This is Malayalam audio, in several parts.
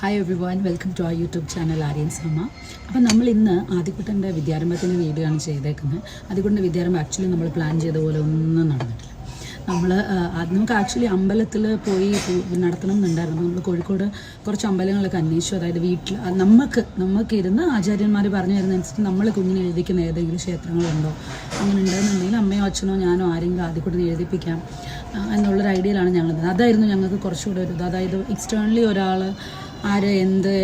Hi everyone welcome to ആ യൂട്യൂബ് ചാനൽ ആര്യൻ സമ്മ അപ്പോൾ നമ്മൾ ഇന്ന് ആദ്യക്കുട്ടന്റെ വിദ്യാരംഭത്തിന്റെ വീഡിയോ ആണ് ചെയ്തേക്കുന്നത്. ആദ്യക്കുട്ടന്റെ വിദ്യാരംഭം ആക്ച്വലി നമ്മൾ പ്ലാൻ ചെയ്ത പോലെ ഒന്നും നടന്നിട്ടില്ല. നമ്മൾ നമുക്ക് ആക്ച്വലി അമ്പലത്തിൽ പോയി നടത്തണം എന്നുണ്ടായിരുന്നു. നമ്മൾ കോഴിക്കോട് കുറച്ച് അമ്പലങ്ങളൊക്കെ അന്വേഷിച്ചു. അതായത് വീട്ടിൽ നമുക്ക് നമുക്ക് ഇരുന്ന് ആചാര്യന്മാർ പറഞ്ഞു തരുന്നതനുസരിച്ച് നമ്മൾ കുഞ്ഞിനെ എഴുതിക്കുന്ന ഏതെങ്കിലും ക്ഷേത്രങ്ങളുണ്ടോ അങ്ങനെ ഉണ്ടെന്നുണ്ടെങ്കിൽ അമ്മയോ അച്ഛനോ ഞാനോ ആരെങ്കിലും ആദ്യക്കൂടെ എഴുതിപ്പിക്കാം എന്നുള്ളൊരു ഐഡിയയിലാണ് ഞങ്ങൾ. അതായിരുന്നു ഞങ്ങൾക്ക് കുറച്ചുകൂടെ ഒരു അതായത് എക്സ്റ്റേണലി ഒരാൾ ആര് എന്ത്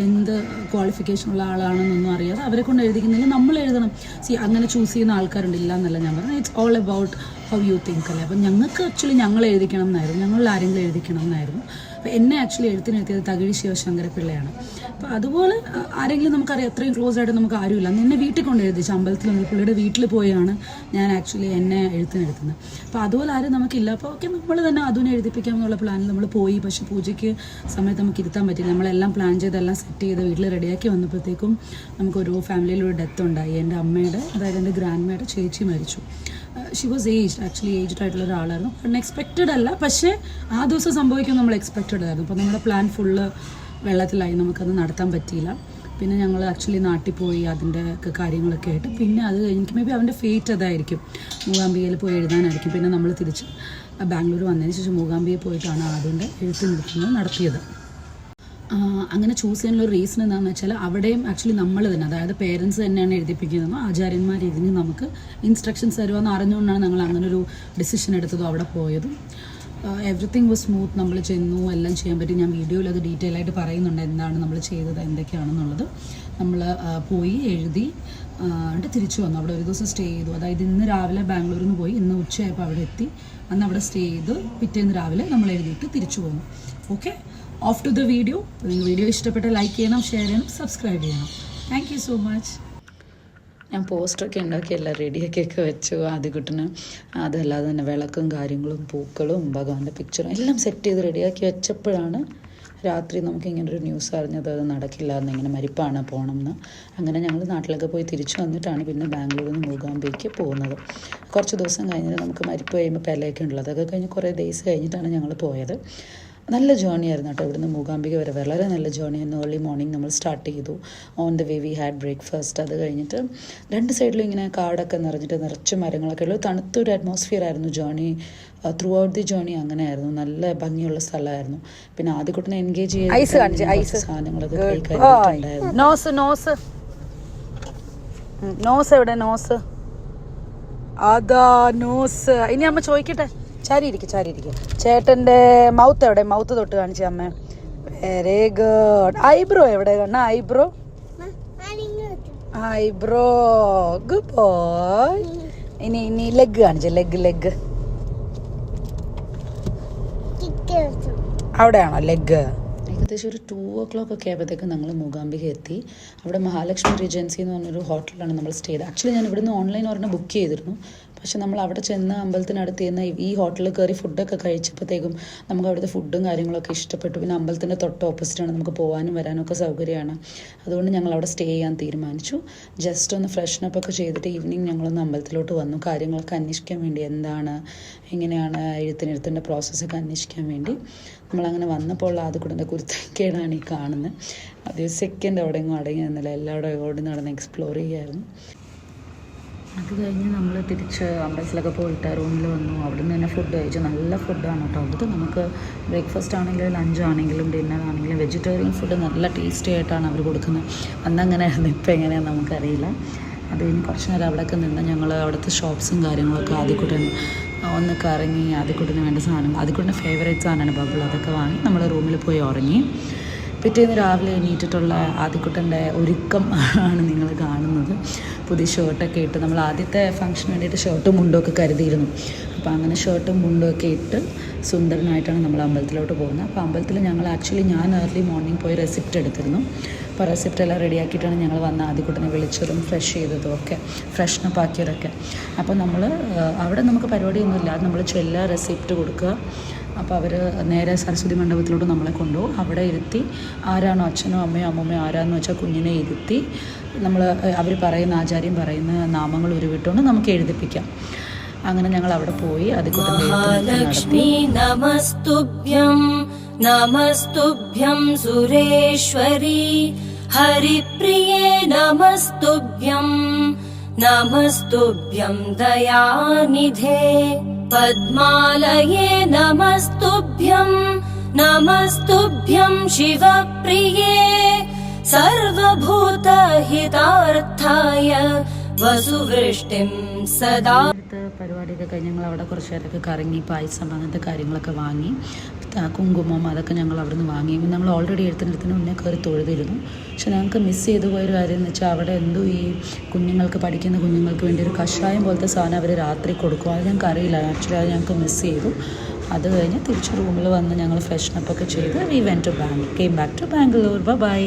എന്ത് ക്വാളിഫിക്കേഷൻ ഉള്ള ആളാണെന്നൊന്നും അറിയാതെ അവരെ കൊണ്ട് എഴുതിക്കുന്നില്ല നമ്മൾ എഴുതണം സി അങ്ങനെ ചൂസ് ചെയ്യുന്ന ആൾക്കാരുണ്ട് ഇല്ല എന്നല്ല ഞാൻ പറഞ്ഞത്. It's all about how you think അല്ലേ? അപ്പം ഞങ്ങൾക്ക് ആക്ച്വലി ഞങ്ങൾ എഴുതിക്കണം എന്നായിരുന്നു ഞങ്ങളിൽ ആരെങ്കിലും എഴുതിക്കണം എന്നായിരുന്നു അപ്പോൾ എന്നെ ആക്ച്വലി എഴുത്തിനെത്തിയത് തകഴി ശിവശങ്കര പിള്ളയാണ് അപ്പോൾ അതുപോലെ ആരെങ്കിലും നമുക്കറിയാം അത്രയും ക്ലോസ് ആയിട്ട് നമുക്ക് ആരുമില്ല. അന്ന് എന്നെ വീട്ടിൽ കൊണ്ട് എഴുതിച്ചു അമ്പലത്തിൽ നിന്ന് പുള്ളിയുടെ വീട്ടിൽ പോയാണ് ഞാൻ ആക്ച്വലി എന്നെ എഴുത്തിനെടുക്കുന്നത് അപ്പോൾ അതുപോലെ ആരും നമുക്കില്ല. അപ്പോൾ ഓക്കെ നമ്മൾ തന്നെ അതിനെ എഴുതിപ്പിക്കാം എന്നുള്ള പ്ലാനിൽ നമ്മൾ പോയി. പക്ഷേ പൂജയ്ക്ക് സമയത്ത് നമുക്ക് ഇരുത്താൻ പറ്റില്ല. നമ്മളെല്ലാം പ്ലാൻ ചെയ്തെല്ലാം സെറ്റ് ചെയ്ത് വീട്ടിൽ റെഡിയാക്കി വന്നപ്പോഴത്തേക്കും നമുക്കൊരു ഫാമിലിയിൽ ഒരു ഡെത്ത് ഉണ്ടായി. എന്റെ അമ്മയുടെ അതായത് എന്റെ ഗ്രാൻഡ്മയുടെ ചേച്ചി മരിച്ചു. She was aged actually aged ആയിട്ടുള്ള ഒരാളായിരുന്നു. അൺഎക്സ്പെക്റ്റഡ് അല്ല പക്ഷേ ആ ദിവസം സംഭവിക്കും നമ്മൾ എക്സ്പെക്റ്റഡ് ആയിരുന്നു. അപ്പോൾ നമ്മുടെ പ്ലാൻ ഫുള്ള് വെള്ളത്തിലായി നമുക്കത് നടത്താൻ പറ്റിയില്ല. പിന്നെ ഞങ്ങൾ ആക്ച്വലി നാട്ടിൽ പോയി അതിന്റെ ഒക്കെ കാര്യങ്ങളൊക്കെ ആയിട്ട്. പിന്നെ അത് കഴിഞ്ഞ് മേ ബി അവന്റെ ഫേറ്റ് അതായിരിക്കും. മൂകാംബികയിൽ പോയി എഴുതാനായിരിക്കും. പിന്നെ നമ്മൾ തിരിച്ച് ബാംഗ്ലൂർ വന്നതിന് ശേഷം മൂകാംബികയിൽ പോയിട്ടാണ് ആദ്യം എഴുത്ത് നിർത്തുന്നത് നടത്തിയത്. അങ്ങനെ ചൂസ് ചെയ്യാനുള്ള റീസൺ എന്താണെന്ന് വെച്ചാൽ അവിടെയും ആക്ച്വലി നമ്മൾ തന്നെ അതായത് പേരൻസ് തന്നെയാണ് എഴുതിപ്പിക്കുന്നത് ആചാര്യന്മാർ ഇതിന് നമുക്ക് ഇൻസ്ട്രക്ഷൻസ് തരുമെന്ന് അറിഞ്ഞുകൊണ്ടാണ് ഞങ്ങൾ അങ്ങനെ ഒരു ഡിസിഷൻ എടുത്തതും അവിടെ പോയതും. എവറിത്തിങ് വാസ് സ്മൂത്ത് നമ്മൾ ചെന്നു എല്ലാം ചെയ്യാൻ പറ്റി. ഞാൻ വീഡിയോയിൽ അത് ഡീറ്റെയിൽ ആയിട്ട് പറയുന്നുണ്ട് എന്താണ് നമ്മൾ ചെയ്തത് എന്തൊക്കെയാണെന്നുള്ളത്. നമ്മൾ പോയി എഴുതി എന്നിട്ട് തിരിച്ചു വന്നു. അവിടെ ഒരു ദിവസം സ്റ്റേ ചെയ്തു. അതായത് ഇന്ന് രാവിലെ ബാംഗ്ലൂരിൽ നിന്ന് പോയി ഇന്ന് ഉച്ചയായപ്പോൾ അവിടെ എത്തി. അന്ന് അവിടെ സ്റ്റേ ചെയ്ത് പിറ്റേന്ന് രാവിലെ നമ്മൾ എഴുതിയിട്ട് തിരിച്ചു പോന്നു. Okay off to the video നിങ്ങൾ വീഡിയോ ഇഷ്ടപ്പെട്ട ലൈക്ക് ചെയ്യണം ഷെയർ ചെയ്യണം സബ്സ്ക്രൈബ് ചെയ്യണം. താങ്ക് യു സോ മച്ച് ഞാൻ പോസ്റ്ററൊക്കെ ഉണ്ടാക്കി എല്ലാം റെഡിയാക്കിയൊക്കെ വെച്ചു. ആദ്യക്കുട്ടിന് അതല്ലാതെ തന്നെ വിളക്കും കാര്യങ്ങളും പൂക്കളും ഭഗവാന്റെ പിക്ചറും എല്ലാം സെറ്റ് ചെയ്ത് റെഡിയാക്കി വെച്ചപ്പോഴാണ് രാത്രി നമുക്ക് ഇങ്ങനെ ഒരു ന്യൂസ് അറിഞ്ഞത്. അത് നടക്കില്ല എന്ന് ഇങ്ങനെ മരിപ്പാണ് പോകണം എന്ന് അങ്ങനെ ഞങ്ങൾ നാട്ടിലൊക്കെ പോയി തിരിച്ചു വന്നിട്ടാണ് പിന്നെ ബാംഗ്ലൂരിൽ നിന്ന് മൂകാംബിക്ക് പോകുന്നത്. കുറച്ച് ദിവസം കഴിഞ്ഞിട്ട് നമുക്ക് മരിപ്പ് കഴിയുമ്പോൾ പെലയൊക്കെ ഉണ്ടല്ലോ അതൊക്കെ കഴിഞ്ഞ് കുറേ ഡേയ്സ് കഴിഞ്ഞിട്ടാണ് ഞങ്ങൾ പോയത്. നല്ല ജേർണി ആയിരുന്നു കേട്ടോ ഇവിടുന്ന് മൂകാംബിക വരെ. വളരെ നല്ല ജേർണി ആയിരുന്നു. ഏർലി മോർണിംഗ് നമ്മൾ സ്റ്റാർട്ട് ചെയ്തു. On the way we had breakfast അത് കഴിഞ്ഞിട്ട് രണ്ട് സൈഡിലും ഇങ്ങനെ കാടൊക്കെ നിറഞ്ഞിട്ട് നിറച്ച് മരങ്ങളൊക്കെ ഉള്ള തണുത്തൊരു അറ്റ്മോസ്ഫിയർ ആയിരുന്നു ജേർണി ത്രൂ ഔട്ട് ദി അങ്ങനെ ആയിരുന്നു. നല്ല ഭംഗിയുള്ള സ്ഥലമായിരുന്നു. പിന്നെ ആദ്യക്കുട്ടിനെ എൻഗേജ് ഐസ്. സാധനങ്ങളൊക്കെ നോസ് നോസ് നോസ് എവിടെ? നോസ് അതാ നോസ് ഇനി അമ്മ ചോദിക്കട്ടെ? ചാരി ഇരിക്കും ചേട്ടന്റെ മൗത്ത് എവിടെ? മൗത്ത് തൊട്ട് കാണിച്ചു അമ്മേ വെരി ഗുഡ് ഐബ്രോ എവിടെ? കണ്ണ ഐബ്രോ ഐബ്രോ ഗുഡ് ബോയ് ഇനി ഇനി ലെഗ് കാണിച്ചു ലെഗ് ലെഗ് അവിടെയാണോ ലെഗ് ഏകദേശം ഒരു ടു ഓ ക്ലോക്ക് ഒക്കെ ആയപ്പോഴത്തേക്കും ഞങ്ങൾ മൂകാംബിക എത്തി. അവിടെ മഹാലക്ഷ്മി റീജൻസി എന്ന് പറഞ്ഞൊരു ഹോട്ടലിലാണ് നമ്മൾ സ്റ്റേ ചെയ്തത്. ആക്ച്വലി ഞാൻ ഇവിടുന്ന് ഓൺലൈൻ ഒരെണ്ണം ബുക്ക് ചെയ്തിരുന്നു. പക്ഷെ നമ്മൾ അവിടെ ചെന്ന് അമ്പലത്തിനടുത്ത് ചെന്ന് ഈ ഹോട്ടലിൽ കയറി ഫുഡൊക്കെ കഴിച്ചപ്പോഴത്തേക്കും നമുക്ക് അവിടുത്തെ ഫുഡും കാര്യങ്ങളൊക്കെ ഇഷ്ടപ്പെട്ടു. പിന്നെ അമ്പലത്തിന്റെ തൊട്ട് ഓപ്പോസിറ്റാണ് നമുക്ക് പോകാനും വരാനൊക്കെ സൗകര്യമാണ്. അതുകൊണ്ട് ഞങ്ങൾ അവിടെ സ്റ്റേ ചെയ്യാൻ തീരുമാനിച്ചു. ജസ്റ്റ് ഒന്ന് ഫ്രഷ്നപ്പ് ഒക്കെ ചെയ്തിട്ട് ഈവനിങ് ഞങ്ങളൊന്ന് അമ്പലത്തിലോട്ട് വന്നു. കാര്യങ്ങളൊക്കെ അന്വേഷിക്കാൻ വേണ്ടി എന്താണ് എങ്ങനെയാണ് എഴുത്തിനെഴുത്തിന്റെ പ്രോസസ്സൊക്കെ അന്വേഷിക്കാൻ വേണ്ടി. നമ്മളങ്ങനെ വന്നപ്പോൾ ഉള്ള ആദ്യക്കുടന്റെ കുരുത്തക്കേടാണ് ഈ കാണുന്നത് അത് സെക്കൻഡ് അവിടെ എങ്ങും അടങ്ങി നിന്നില്ല എല്ലാവരും ഓടി നടന്ന് എക്സ്പ്ലോർ ചെയ്യായിരുന്നു. അത് കഴിഞ്ഞ് നമ്മൾ തിരിച്ച് അമ്പലത്തിലൊക്കെ പോയിട്ട് റൂമിൽ വന്നു. അവിടുന്ന് തന്നെ ഫുഡ് കഴിച്ചു. നല്ല ഫുഡാണ് കേട്ടോ അവിടുത്തെ നമുക്ക് ബ്രേക്ക്ഫാസ്റ്റ് ആണെങ്കിലും ലഞ്ച് ആണെങ്കിലും ഡിന്നർ ആണെങ്കിലും വെജിറ്റേറിയൻ ഫുഡ് നല്ല ടേസ്റ്റി ആയിട്ടാണ് അവർ കൊടുക്കുന്നത് അന്നങ്ങനെയായിരുന്നു? ഇപ്പം എങ്ങനെയാണെന്ന് നമുക്കറിയില്ല. അത് കഴിഞ്ഞ് കുറച്ച് നേരം അവിടെയൊക്കെ നിന്ന് ഞങ്ങൾ അവിടുത്തെ ഷോപ്സും കാര്യങ്ങളൊക്കെ ആദ്യക്കൂട്ടൻ ഒന്ന് കറങ്ങി അതിക്കുട്ടിന് വേണ്ട സാധനം അതിക്കുട്ടിന്റെ ഫേവറേറ്റ് സാധനമാണ് ബബിൾ. അതൊക്കെ വാങ്ങി നമ്മൾ റൂമിൽ പോയി ഉറങ്ങി. പിറ്റേന്ന് രാവിലെ എണീറ്റിട്ടുള്ള ആദ്യക്കുട്ടന്റെ ഒരുക്കം ആണ് നിങ്ങൾ കാണുന്നത്. പുതിയ ഷർട്ടൊക്കെ ഇട്ട് നമ്മൾ ആദ്യത്തെ ഫംഗ്ഷന് വേണ്ടിയിട്ട് ഷർട്ടും മുണ്ടും ഒക്കെ കരുതിയിരുന്നു. അപ്പോൾ അങ്ങനെ ഷർട്ടും മുണ്ടും ഒക്കെ ഇട്ട് സുന്ദരനായിട്ടാണ് നമ്മൾ അമ്പലത്തിലോട്ട് പോകുന്നത്. അപ്പോൾ അമ്പലത്തിൽ ഞങ്ങൾ ആക്ച്വലി ഞാൻ ഏർലി മോർണിംഗ് പോയി റെസിപ്റ്റ് എടുത്തിരുന്നു. അപ്പോൾ റെസിപ്റ്റ് എല്ലാം റെഡിയാക്കിയിട്ടാണ് ഞങ്ങൾ വന്ന ആദ്യക്കുട്ടനെ വിളിച്ചതും ഫ്രഷ് ചെയ്തതും ഒക്കെ ഫ്രഷ്നപ്പ് ആക്കിയതൊക്കെ. അപ്പോൾ നമ്മൾ അവിടെ നമുക്ക് പരിപാടിയൊന്നുമില്ല. നമ്മൾ ചെല്ലുക റെസിപ്റ്റ് കൊടുക്കുക. അപ്പോൾ അവർ നേരെ സരസ്വതി മണ്ഡപത്തിലോട്ട് നമ്മളെ കൊണ്ടുപോകും അവിടെ ഇരുത്തി ആരാണോ അച്ഛനോ അമ്മയോ അമ്മമ്മയോ ആരാന്ന് വെച്ചാൽ കുഞ്ഞിനെ ഇരുത്തി നമ്മൾ അവർ പറയുന്ന ആചാര്യം പറയുന്ന നാമങ്ങൾ ഉരുവിട്ടുകൊണ്ട് നമുക്ക് എഴുതിപ്പിക്കാം. അങ്ങനെ ഞങ്ങൾ അവിടെ പോയി അത് മഹാലക്ഷ്മി നമസ്തുഭ്യം നമസ്തുഭ്യം സുരേശ്വരി. ഹരിപ്രിയേ നമസ്തുഭ്യം നമസ്തുഭ്യം ദയാനിധേ. पद्मालये नमस्तुभ्यं नमस्तुभ्यं शिवप्रिये सर्वभूतहितार्थाय वसुवृष्टिं सदा അടുത്ത പരിപാടിയൊക്കെ കഴിഞ്ഞ് ഞങ്ങൾ അവിടെ കുറച്ച് നേരമൊക്കെ കറങ്ങി പായസം അങ്ങനത്തെ കാര്യങ്ങളൊക്കെ വാങ്ങി കുങ്കുമം അതൊക്കെ ഞങ്ങൾ അവിടെ നിന്ന് വാങ്ങി നമ്മൾ ഓൾറെഡി എഴുത്തിനടുത്തിന് മുന്നേ കയറി തൊഴുതിരുന്നു. പക്ഷെ ഞങ്ങൾക്ക് മിസ് ചെയ്തു പോയൊരു കാര്യം എന്ന് വെച്ചാൽ അവിടെ എന്തോ ഈ കുഞ്ഞുങ്ങൾക്ക് പഠിക്കുന്ന കുഞ്ഞുങ്ങൾക്ക് വേണ്ടി ഒരു കഷായം പോലത്തെ സാധനം അവർ രാത്രി കൊടുക്കും. അത് ഞങ്ങൾക്ക് അറിയില്ല. ആക്ച്വലി അത് ഞങ്ങൾക്ക് മിസ് ചെയ്തു. അത് കഴിഞ്ഞ് തിരിച്ച് റൂമിൽ വന്ന് ഞങ്ങൾ ഫ്രഷ്നപ്പ് ഒക്കെ ചെയ്ത് we went to bank came back to Bangalore bye